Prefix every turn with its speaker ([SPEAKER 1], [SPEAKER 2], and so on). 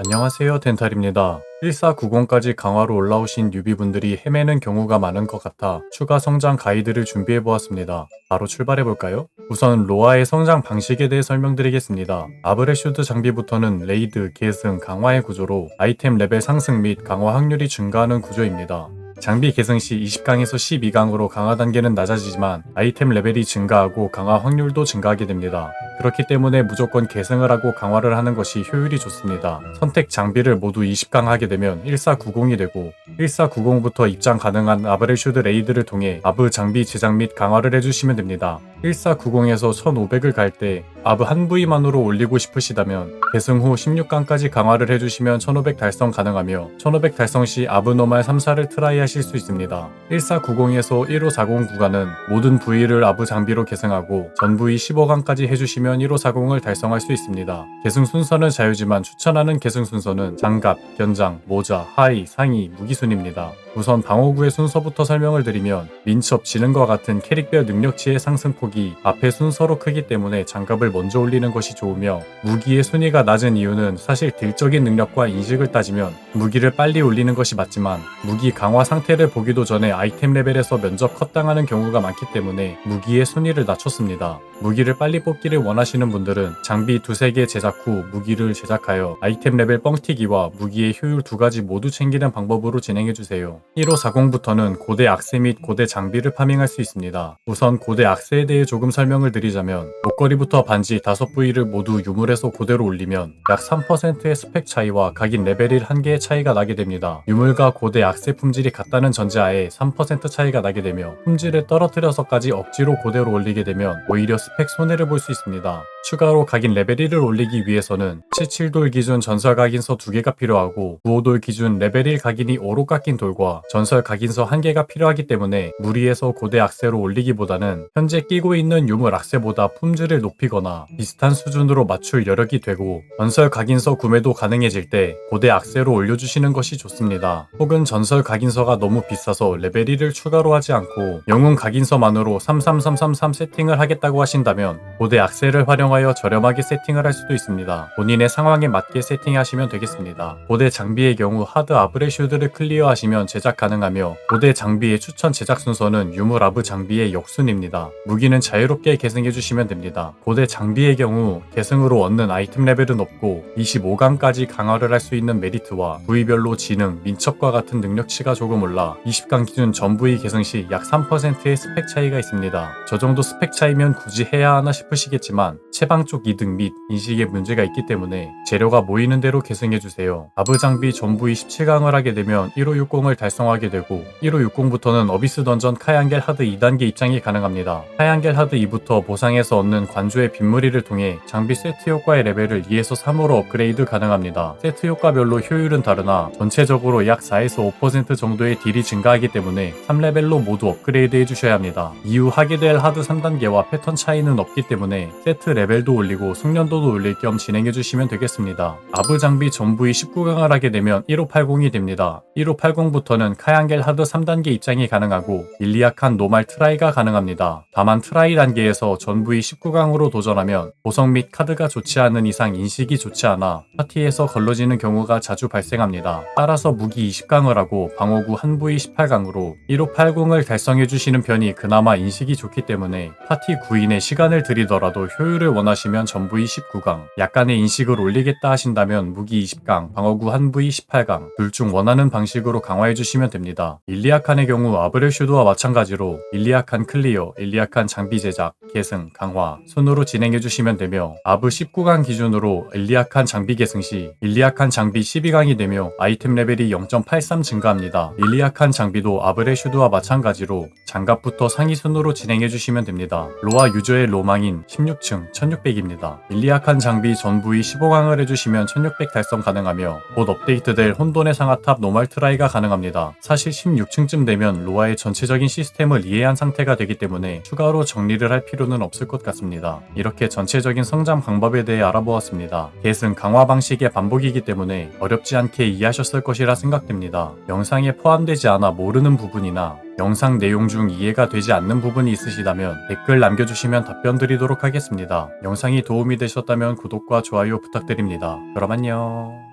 [SPEAKER 1] 안녕하세요 덴탈입니다. 1490까지 강화로 올라오신 뉴비분들이 헤매는 경우가 많은 것 같아 추가 성장 가이드를 준비해 보았습니다. 바로 출발해 볼까요? 우선 로아의 성장 방식에 대해 설명드리겠습니다. 아브레슈드 장비부터는 레이드, 계승, 강화의 구조로 아이템 레벨 상승 및 강화 확률이 증가하는 구조입니다. 장비 계승 시 20강에서 12강으로 강화 단계는 낮아지지만 아이템 레벨이 증가하고 강화 확률도 증가하게 됩니다. 그렇기 때문에 무조건 계승을 하고 강화를 하는 것이 효율이 좋습니다. 선택 장비를 모두 20강 하게 되면 1490이 되고 1490부터 입장 가능한 아브레슈드 레이드를 통해 아브 장비 제작 및 강화를 해주시면 됩니다. 1490에서 1500을 갈 때 아브 한 부위만으로 올리고 싶으시다면 계승 후 16강까지 강화를 해주시면 1500 달성 가능하며 1500 달성 시 아브 노말 3사를 트라이 하실 수 있습니다. 1490에서 1540 구간은 모든 부위를 아브 장비로 계승하고 전 부위 15강까지 해주시면 1540을 달성할 수 있습니다. 계승 순서는 자유지만 추천하는 계승 순서는 장갑, 견장, 모자, 하의, 상의, 무기순입니다. 우선 방어구의 순서부터 설명을 드리면 민첩, 지능과 같은 캐릭별 능력치의 상승폭이 앞의 순서로 크기 때문에 장갑을 먼저 올리는 것이 좋으며 무기의 순위가 낮은 이유는 사실 딜적인 능력과 인식을 따지면 무기를 빨리 올리는 것이 맞지만 무기 강화 상태를 보기도 전에 아이템 레벨에서 면접 컷당하는 경우가 많기 때문에 무기의 순위를 낮췄습니다. 무기를 빨리 뽑기를 원하시는 분들은 장비 두세 개 제작 후 무기를 제작하여 아이템 레벨 뻥튀기와 무기의 효율 두 가지 모두 챙기는 방법으로 진행해주세요. 1540부터는 고대 악세 및 고대 장비를 파밍할 수 있습니다. 우선 고대 악세에 대해 조금 설명을 드리자면 목걸이부터 반지 다섯 부위를 모두 유물에서 고대로 올리면 약 3%의 스펙 차이와 각인 레벨 1 한개의 차이가 나게 됩니다. 유물과 고대 악세 품질이 같다는 전제하에 3% 차이가 나게 되며 품질을 떨어뜨려서까지 억지로 고대로 올리게 되면 오히려 스펙 손해를 볼 수 있습니다. 추가로 각인 레벨 1을 올리기 위해서는 77돌 기준 전설 각인서 2개가 필요하고 95돌 기준 레벨 1 각인이 5로 깎인 돌과 전설 각인서 1개가 필요하기 때문에 무리해서 고대 악세로 올리기보다는 현재 끼고 있는 유물 악세보다 품질을 높이거나 비슷한 수준으로 맞출 여력이 되고 전설 각인서 구매도 가능해질 때 고대 악세로 올려주시는 것이 좋습니다. 혹은 전설 각인서가 너무 비싸서 레벨 1을 추가로 하지 않고 영웅 각인서만으로 33333 세팅을 하겠다고 하신다면 고대 악세를 활용하 여 저렴하게 세팅을 할 수도 있습니다. 본인의 상황에 맞게 세팅하시면 되겠습니다. 고대 장비의 경우 하드 아브레슈드를 클리어하시면 제작 가능하며 고대 장비의 추천 제작 순서는 유물 아브 장비의 역순입니다. 무기는 자유롭게 계승해 주시면 됩니다. 고대 장비의 경우 계승으로 얻는 아이템 레벨은 없고 25강까지 강화를 할 수 있는 메리트와 부위별로 지능, 민첩과 같은 능력치가 조금 올라 20강 기준 전 부위 계승 시 약 3%의 스펙 차이가 있습니다. 저 정도 스펙 차이면 굳이 해야 하나 싶으시겠지만 체방 쪽 이득 및 인식에 문제가 있기 때문에 재료가 모이는 대로 계승해 주세요. 아브 장비 전 부위 17강을 하게 되면 1560을 달성하게 되고 1560부터는 어비스 던전 카양겔 하드 2단계 입장이 가능합니다. 카양겔 하드 2부터 보상에서 얻는 관조의 빗무리를 통해 장비 세트 효과의 레벨을 2에서 3으로 업그레이드 가능합니다. 세트 효과별로 효율은 다르나 전체적으로 약 4에서 5% 정도의 딜이 증가하기 때문에 3레벨로 모두 업그레이드 해주셔야 합니다. 이후 하게 될 하드 3단계와 패턴 차이는 없기 때문에 세트 레벨 도 올리고 숙련도도 올릴 겸 진행해 주시면 되겠습니다. 아브 장비 전부의 19강을 하게 되면 1580이 됩니다. 1580부터는 카양겔 하드 3단계 입장이 가능하고 일리약한 노말 트라이가 가능합니다. 다만 트라이 단계에서 전부의 19강으로 도전하면 보석 및 카드가 좋지 않은 이상 인식이 좋지 않아 파티에서 걸러지는 경우가 자주 발생합니다. 따라서 무기 20강을 하고 방어구 한 부위 18강으로 1580을 달성해 주시는 편이 그나마 인식이 좋기 때문에 파티 구인의 시간을 들이더라도 효율을 원하시면 전부위 19강, 약간의 인식을 올리겠다 하신다면 무기 20강, 방어구 한 부위 18강, 둘 중 원하는 방식으로 강화해주시면 됩니다. 일리아칸의 경우 아브레슈드와 마찬가지로 일리아칸 클리어, 일리아칸 장비 제작, 계승, 강화, 순으로 진행해주시면 되며 아브 19강 기준으로 일리아칸 장비 계승 시 일리아칸 장비 12강이 되며 아이템 레벨이 0.83 증가합니다. 일리아칸 장비도 아브레슈드와 마찬가지로 장갑부터 상위 순으로 진행해주시면 됩니다. 로아 유저의 로망인 16층 1600입니다. 일리아칸 장비 전부위 15강을 해주시면 1600 달성 가능하며 곧 업데이트될 혼돈의 상하탑 노말 트라이가 가능합니다. 사실 16층쯤 되면 로아의 전체적인 시스템을 이해한 상태가 되기 때문에 추가로 정리를 할 필요는 없을 것 같습니다. 이렇게 전체적인 성장 방법에 대해 알아보았습니다. 계승 강화 방식의 반복이기 때문에 어렵지 않게 이해하셨을 것이라 생각됩니다. 영상에 포함되지 않아 모르는 부분이나 영상 내용 중 이해가 되지 않는 부분이 있으시다면 댓글 남겨주시면 답변 드리도록 하겠습니다. 영상이 도움이 되셨다면 구독과 좋아요 부탁드립니다. 그럼 안녕.